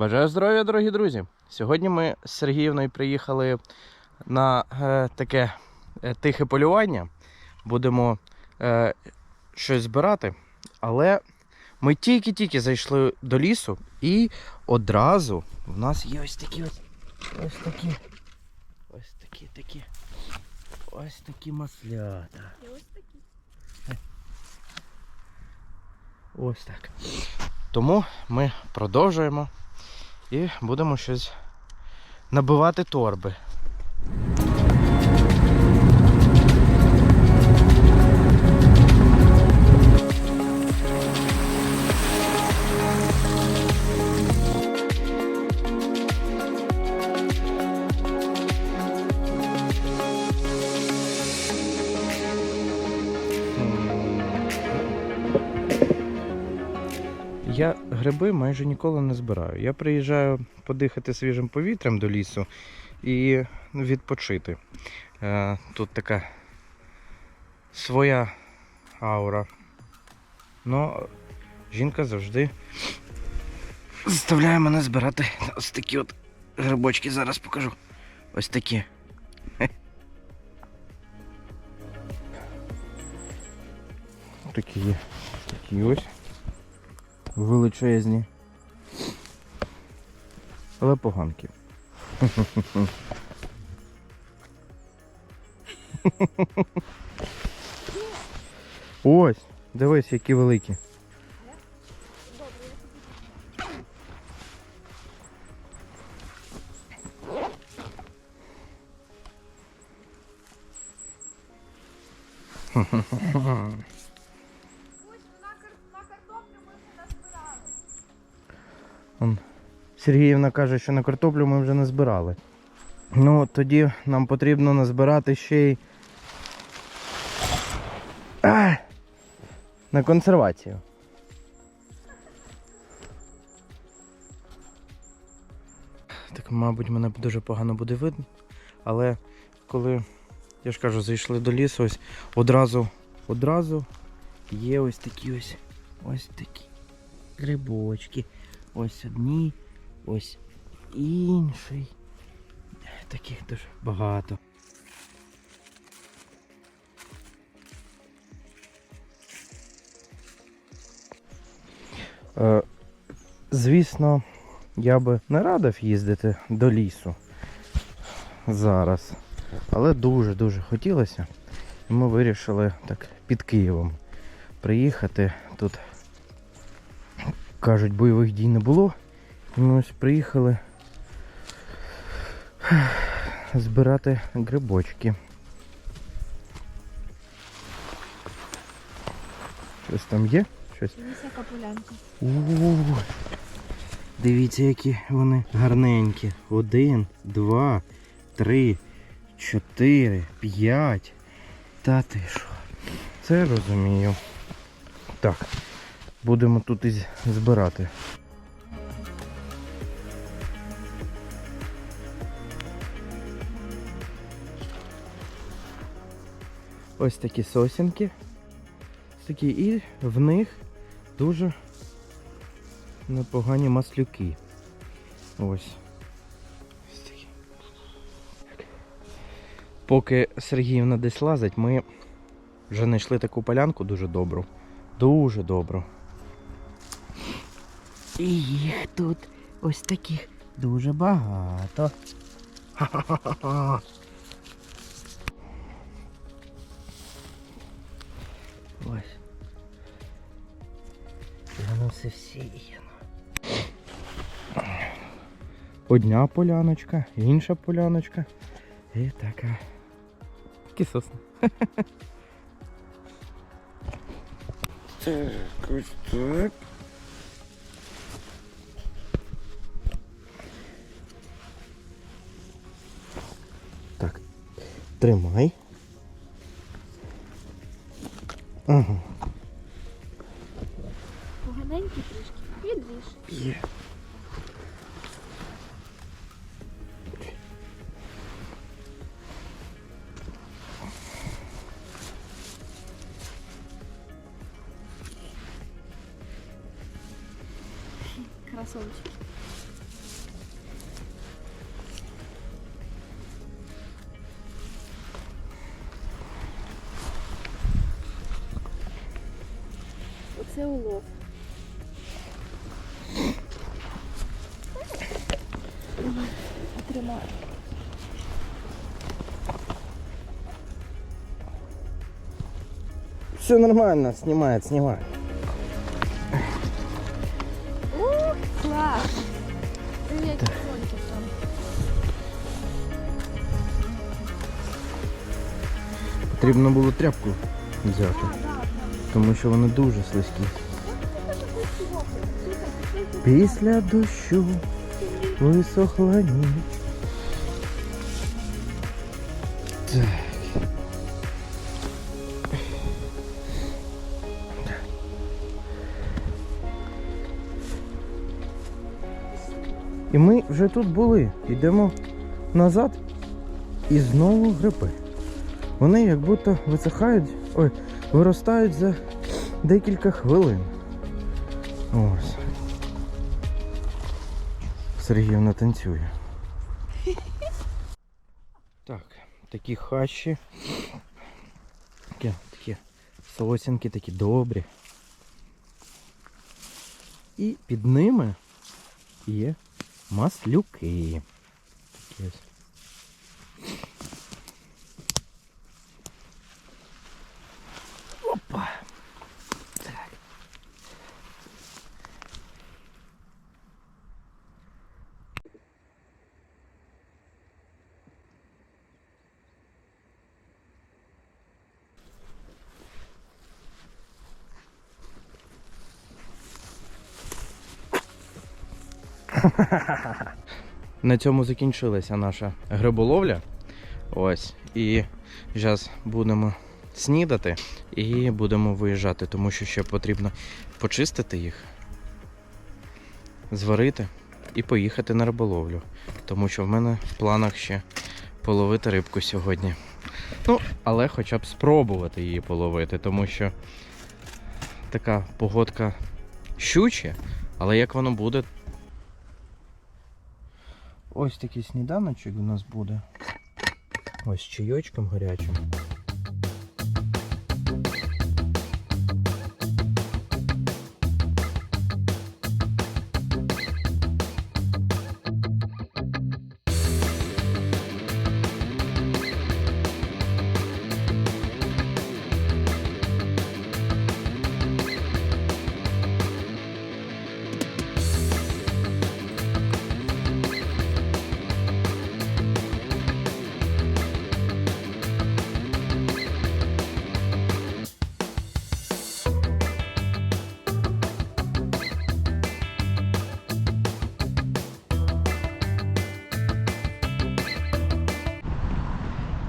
Бажаю здоров'я, дорогі друзі! Сьогодні ми з Сергіївною приїхали на е, таке е, тихе полювання. Будемо е, щось збирати, але ми тільки-тільки зайшли до лісу і одразу в нас є ось такі ось, ось такі. Ось такі такі. Ось такі маслята. І ось такі. Ось так. Тому ми продовжуємо і будемо щось набивати торби. Я гриби майже ніколи не збираю. Я приїжджаю подихати свіжим повітрям до лісу і відпочити. Е, Тут така своя аура. Но жінка завжди заставляє мене збирати ось такі от грибочки. Зараз покажу. Ось такі. Такі є. Такі ось величезні. Але поганки. Ось, дивись, які великі. Ось на, кар... на картоплю ми вже назбирали. Сергіївна каже, що на картоплю ми вже не збирали. Ну, тоді нам потрібно назбирати ще й. А! На консервацію. Так, мабуть, мене дуже погано буде видно. Але коли, я ж кажу, зайшли до лісу, ось одразу, одразу є ось такі ось ось такі грибочки. Ось одні, ось інший. Таких дуже багато. Е, звісно, я би не радив їздити до лісу зараз. Але дуже-дуже хотілося. Ми вирішили так під Києвом приїхати. Тут кажуть, бойових дій не було. І ми ось приїхали збирати грибочки. Щось там є? Щось. Висока полянка. У, Дивіться, які вони гарненькі. Один, два, три, чотири, п'ять. Та ти що? Це розумію. Так, будемо тут і збирати. Ось такі сосінки. Такі, і в них дуже непогані маслюки. Ось. Поки Сергіївна десь лазить, ми вже знайшли таку полянку дуже добру. Дуже добру. І їх тут ось таких дуже багато. Ха-ха-ха-ха. Ось. Воно все всіяно. Одня поляночка, інша поляночка. І така. Такі сосни. Так, ось. Так. Тримай. Ага. Поганенькі трішки. Підвіш. Є. Красавчик. Це улов. Тримай. Все нормально, знімає, знімає. Ух, клас! Привіт, соньки там. Потрібно було тряпку взяти, А, да, там. тому що вони дуже слизькі. Після дощу висохла ніч. Так. І ми вже тут були. Йдемо назад і знову гриби. Вони як будто висихають, ой, виростають за декілька хвилин. Ось. Сергіївна танцює. Так, такі хащі. Такі, такі сосінки, такі добрі. І під ними є маслюки. Такі ось. Опа. Так. На цьому закінчилася наша гриболовля. Ось. І зараз будемо снідати і будемо виїжджати, тому що ще потрібно почистити їх, зварити і поїхати на риболовлю. Тому що в мене в планах ще половити рибку сьогодні. Ну, але хоча б спробувати її половити, тому що така погодка щуче, але як воно буде, Ось такий сніданочок у нас буде. Ось з чайочком гарячим.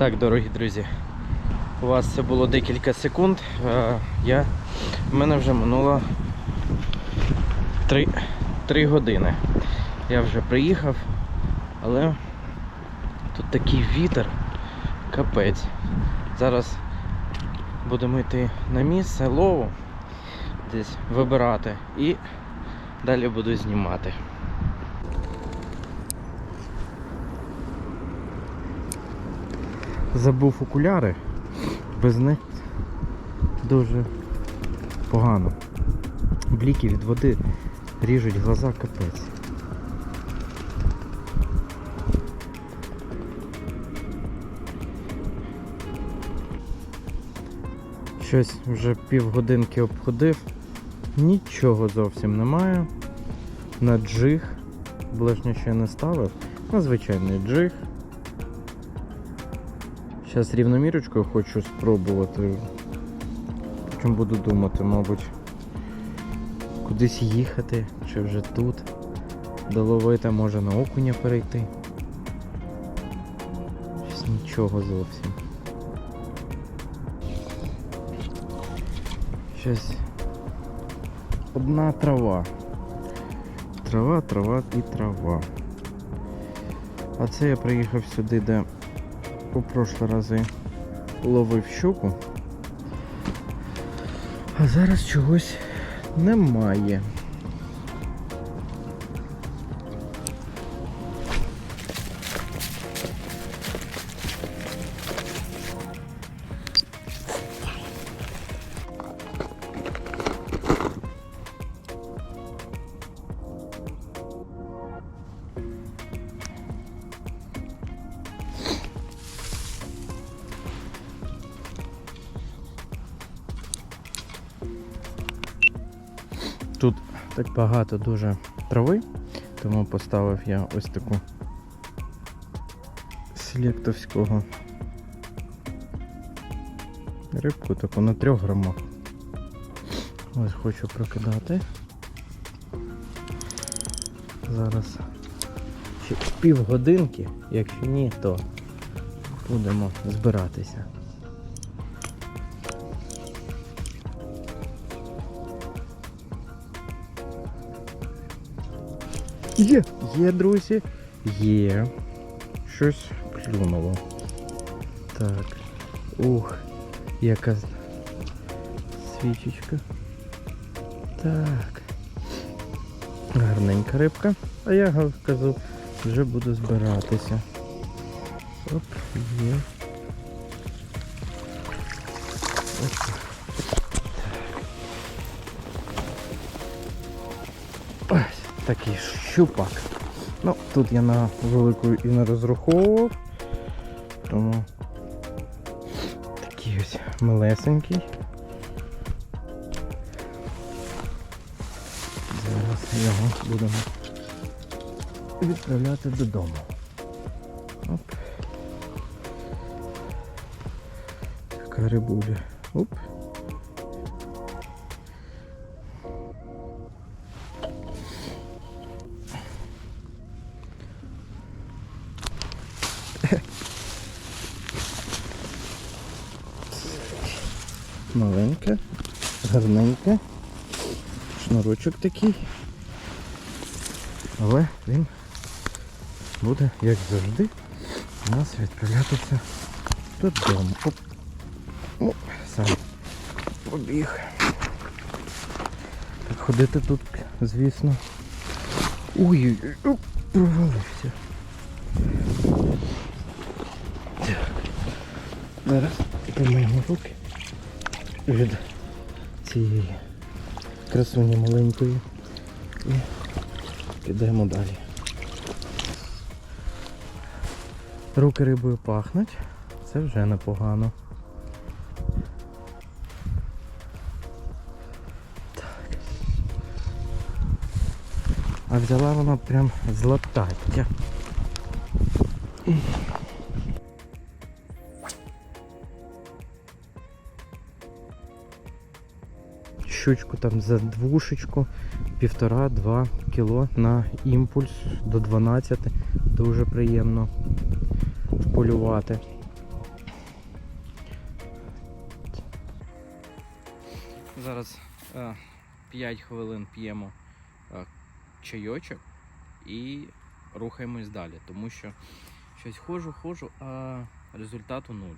Так, дорогі друзі, у вас це було декілька секунд. Я, в мене вже минуло 3, 3 години. Я вже приїхав, але тут такий вітер, капець. Зараз будемо йти на місце лову, десь вибирати і далі буду знімати. Забув окуляри, без них дуже погано. Бліки від води ріжуть глаза капець. Щось вже півгодинки обходив, нічого зовсім немає. На джиг, ближнє ще не ставив, на звичайний джиг. Зараз рівномірочкою хочу спробувати. Чим буду думати, мабуть, кудись їхати, чи вже тут доловити, може на окуня перейти. Щось нічого зовсім. Щось одна трава. Трава, трава і трава. А це я приїхав сюди, де у прошлі рази ловив щуку. А зараз чогось немає. Тут так багато дуже трави, тому поставив я ось таку селектовського рибку, таку на 3 грамах. Ось хочу прокидати. Зараз півгодинки, якщо ні, то будемо збиратися. Є, є, друзі, є. Щось клюнуло. Так. Ух, яка свічечка. Так. Гарненька рибка. А я кажу, вже буду збиратися. Оп, є. Такий щупак. Ну, тут я на велику і не розраховував. Тому такий ось малесенький. Зараз його будемо відправляти додому. Оп. Така рибуля. Оп. Шнурочок такий. Але він буде, як завжди, у нас відправлятися додому. Оп. О, сам побіг. Так ходити тут, звісно. Ой-ой-ой, оп, провалився. Зараз помиємо руки від цієї красуні маленької і підемо далі. Руки рибою пахнуть, це вже непогано. Так. А взяла вона прям златаття. Щучку там за двушечку, півтора-два кіло на імпульс до 12. Дуже приємно вполювати. Зараз е, 5 хвилин п'ємо е, чайочок і рухаємось далі, тому що щось ходжу, ходжу, а результату нуль.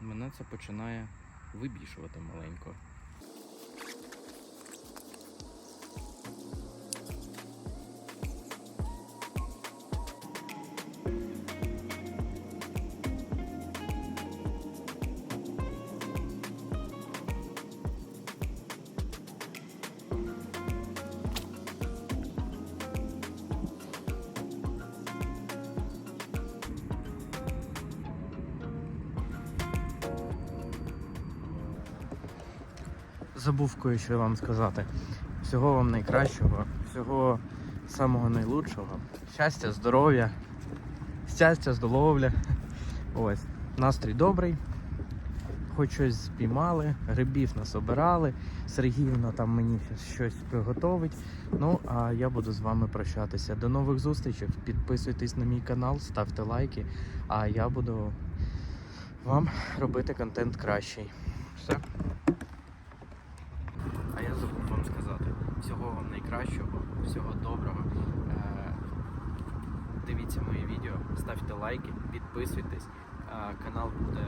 Мене це починає вибішувати маленько. Забув кое-що вам сказати. Всього вам найкращого, всього самого найлучшого. Щастя, здоров'я, щастя, здоров'я. Ось. Настрій добрий. Хоч щось спіймали, грибів нас обирали. Сергіївна там мені щось приготовить. Ну, а я буду з вами прощатися. До нових зустрічей. Підписуйтесь на мій канал, ставте лайки, а я буду вам робити контент кращий. Все. А я забув вам сказати. Всього вам найкращого, всього доброго. Е, Дивіться мої відео, ставте лайки, підписуйтесь. Канал буде